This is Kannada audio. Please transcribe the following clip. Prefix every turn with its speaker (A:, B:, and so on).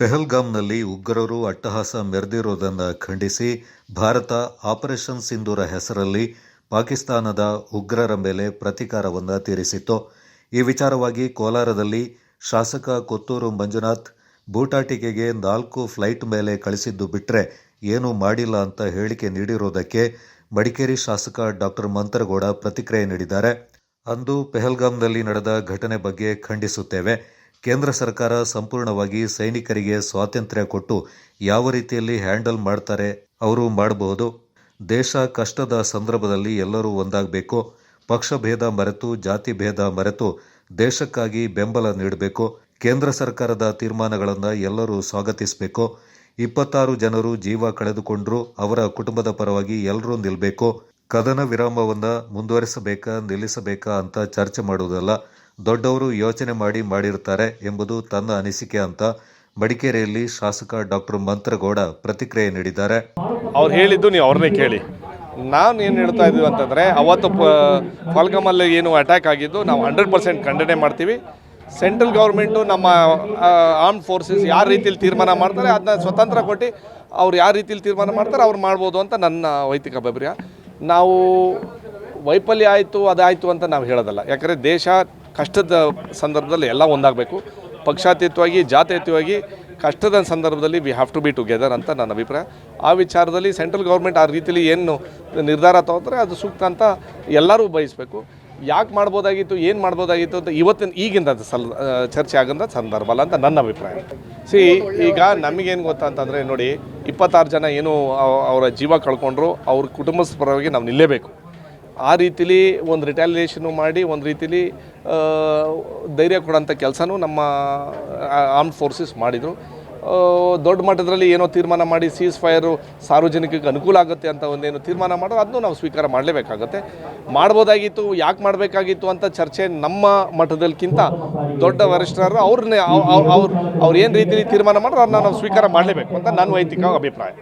A: ಪೆಹಲ್ಗಾಮ್ನಲ್ಲಿ ಉಗ್ರರು ಅಟ್ಟಹಾಸ ಮೆರೆದಿರುವುದನ್ನು ಖಂಡಿಸಿ ಭಾರತ ಆಪರೇಷನ್ ಸಿಂಧೂರ ಹೆಸರಲ್ಲಿ ಪಾಕಿಸ್ತಾನದ ಉಗ್ರರ ಮೇಲೆ ಪ್ರತೀಕಾರವನ್ನು ತೀರಿಸಿತ್ತು. ಈ ವಿಚಾರವಾಗಿ ಕೋಲಾರದಲ್ಲಿ ಶಾಸಕ ಕೊತ್ತೂರು ಮಂಜುನಾಥ್ ಬೂಟಾಟಿಕೆಗೆ ನಾಲ್ಕು ಫ್ಲೈಟ್ ಮೇಲೆ ಕಳಿಸಿದ್ದು ಬಿಟ್ಟರೆ ಏನೂ ಮಾಡಿಲ್ಲ ಅಂತ ಹೇಳಿಕೆ ನೀಡಿರುವುದಕ್ಕೆ ಮಡಿಕೇರಿ ಶಾಸಕ ಡಾಕ್ಟರ್ ಮಂತರಗೌಡ ಪ್ರತಿಕ್ರಿಯೆ ನೀಡಿದ್ದಾರೆ. ಅಂದು ಪೆಹಲ್ಗಾಮ್ನಲ್ಲಿ ನಡೆದ ಘಟನೆ ಬಗ್ಗೆ ಖಂಡಿಸುತ್ತೇವೆ. ಕೇಂದ್ರ ಸರ್ಕಾರ ಸಂಪೂರ್ಣವಾಗಿ ಸೈನಿಕರಿಗೆ ಸ್ವಾತಂತ್ರ್ಯ ಕೊಟ್ಟು ಯಾವ ರೀತಿಯಲ್ಲಿ ಹ್ಯಾಂಡಲ್ ಮಾಡ್ತಾರೆ, ಅವರು ಮಾಡಬಹುದು? ದೇಶ ಕಷ್ಟದ ಸಂದರ್ಭದಲ್ಲಿ ಎಲ್ಲರೂ ಒಂದಾಗಬೇಕು. ಪಕ್ಷ ಭೇದ ಮರೆತು, ಜಾತಿ ಭೇದ ಮರೆತು ದೇಶಕ್ಕಾಗಿ ಬೆಂಬಲ ನೀಡಬೇಕು. ಕೇಂದ್ರ ಸರ್ಕಾರದ ತೀರ್ಮಾನಗಳನ್ನು ಎಲ್ಲರೂ ಸ್ವಾಗತಿಸಬೇಕು. ಇಪ್ಪತ್ತಾರು ಜನರು ಜೀವ ಕಳೆದುಕೊಂಡರೂ, ಅವರ ಕುಟುಂಬದ ಪರವಾಗಿ ಎಲ್ಲರೂ ನಿಲ್ಲಬೇಕು ಕದನ ವಿರಾಮವನ್ನು ಮುಂದುವರಿಸಬೇಕಾ, ನಿಲ್ಲಿಸಬೇಕಾ ಅಂತ ಚರ್ಚೆ ಮಾಡುವುದಲ್ಲ, ದೊಡ್ಡವರು ಯೋಚನೆ ಮಾಡಿ ಮಾಡಿರ್ತಾರೆ ಎಂಬುದು ತನ್ನ ಅನಿಸಿಕೆ ಅಂತ ಮಡಿಕೇರಿಯಲ್ಲಿ ಶಾಸಕ ಡಾಕ್ಟರ್ ಮಂತ್ರಗೌಡ ಪ್ರತಿಕ್ರಿಯೆ ನೀಡಿದ್ದಾರೆ.
B: ಅವ್ರು ಹೇಳಿದ್ದು ನೀವು ಅವ್ರನ್ನೇ ಕೇಳಿ. ನಾನು ಏನು ಹೇಳ್ತಾ ಇದ್ದೀವಿ ಅಂತಂದರೆ, ಅವತ್ತು ಪ ಏನು ಅಟ್ಯಾಕ್ ಆಗಿದ್ದು ನಾವು ಹಂಡ್ರೆಡ್ ಪರ್ಸೆಂಟ್ ಖಂಡನೆ ಮಾಡ್ತೀವಿ. ಸೆಂಟ್ರಲ್ ಗೌರ್ಮೆಂಟು ನಮ್ಮ ಆರ್ಮ್ಡ್ ಫೋರ್ಸಸ್ ಯಾವ ರೀತಿಯಲ್ಲಿ ತೀರ್ಮಾನ ಮಾಡ್ತಾರೆ ಅದನ್ನ ಸ್ವತಂತ್ರ ಕೊಟ್ಟು ಅವ್ರು ಯಾವ ರೀತಿಯಲ್ಲಿ ತೀರ್ಮಾನ ಮಾಡ್ತಾರೆ, ಅವ್ರು ಮಾಡ್ಬೋದು ಅಂತ ನನ್ನ ವೈಯಕ್ತಿಕ ಅಭಿಪ್ರಾಯ. ನಾವು ವೈಫಲ್ಯ ಆಯಿತು, ಅದಾಯಿತು ಅಂತ ನಾವು ಹೇಳೋದಲ್ಲ. ಯಾಕಂದರೆ ದೇಶ ಕಷ್ಟದ ಸಂದರ್ಭದಲ್ಲಿ ಎಲ್ಲ ಒಂದಾಗಬೇಕು. ಪಕ್ಷಾತೀತವಾಗಿ, ಜಾತ್ಯತೀತವಾಗಿ ಕಷ್ಟದ ಸಂದರ್ಭದಲ್ಲಿ we have to be together ಅಂತ ನನ್ನ ಅಭಿಪ್ರಾಯ. ಆ ವಿಚಾರದಲ್ಲಿ ಸೆಂಟ್ರಲ್ ಗೌರ್ಮೆಂಟ್ ಆ ರೀತಿಯಲ್ಲಿ ಏನು ನಿರ್ಧಾರ ತಗೋತಾರೆ, ಅದು ಸೂಕ್ತ ಅಂತ ಎಲ್ಲರೂ ಬಯಸಬೇಕು. ಯಾಕೆ ಮಾಡ್ಬೋದಾಗಿತ್ತು, ಏನು ಮಾಡ್ಬೋದಾಗಿತ್ತು ಅಂತ ಇವತ್ತಿನ ಈಗಿಂದ ಸಲ್ ಚರ್ಚೆ ಆಗಂತ ಸಂದರ್ಭ ಅಲ್ಲ ಅಂತ ನನ್ನ ಅಭಿಪ್ರಾಯ. ಸಿ, ಈಗ ನಮಗೇನು ಗೊತ್ತಾ ಅಂತಂದರೆ ನೋಡಿ, ಇಪ್ಪತ್ತಾರು ಜನ ಏನು ಅವ- ಅವರ ಜೀವ ಕಳ್ಕೊಂಡ್ರು, ಅವ್ರ ಕುಟುಂಬದ ಪರವಾಗಿ ನಾವು ನಿಲ್ಲೇಬೇಕು. ಆ ರೀತಿಲಿ ಒಂದು ರಿಟ್ಯಾಲಿಯೇಷನು ಮಾಡಿ, ಒಂದು ರೀತಿಲಿ ಧೈರ್ಯ ಕೊಡೋಂಥ ಕೆಲಸನೂ ನಮ್ಮ ಆರ್ಮ್ಡ್ ಫೋರ್ಸಸ್ ಮಾಡಿದರು. ದೊಡ್ಡ ಮಟ್ಟದಲ್ಲಿ ಏನೋ ತೀರ್ಮಾನ ಮಾಡಿ ಸೀಸ್ ಫೈರು ಸಾರ್ವಜನಿಕರಿಗೆ ಅನುಕೂಲ ಆಗುತ್ತೆ ಅಂತ ಒಂದೇನು ತೀರ್ಮಾನ ಮಾಡೋ ಅದನ್ನು ನಾವು ಸ್ವೀಕಾರ ಮಾಡಲೇಬೇಕಾಗತ್ತೆ. ಮಾಡ್ಬೋದಾಗಿತ್ತು, ಯಾಕೆ ಮಾಡಬೇಕಾಗಿತ್ತು ಅಂತ ಚರ್ಚೆ ನಮ್ಮ ಮಠದಲ್ಲಿಕ್ಕಿಂತ ದೊಡ್ಡ ವರಿಷ್ಠರು ಅವ್ರನ್ನೇ ಅವ್ರು ಅವ್ರು ಏನು ರೀತಿಯಲ್ಲಿ ತೀರ್ಮಾನ ಮಾಡೋ ಅದನ್ನ ನಾವು ಸ್ವೀಕಾರ ಮಾಡಲೇಬೇಕು ಅಂತ ನನ್ನ ವೈಯಕ್ತಿಕ ಅಭಿಪ್ರಾಯ.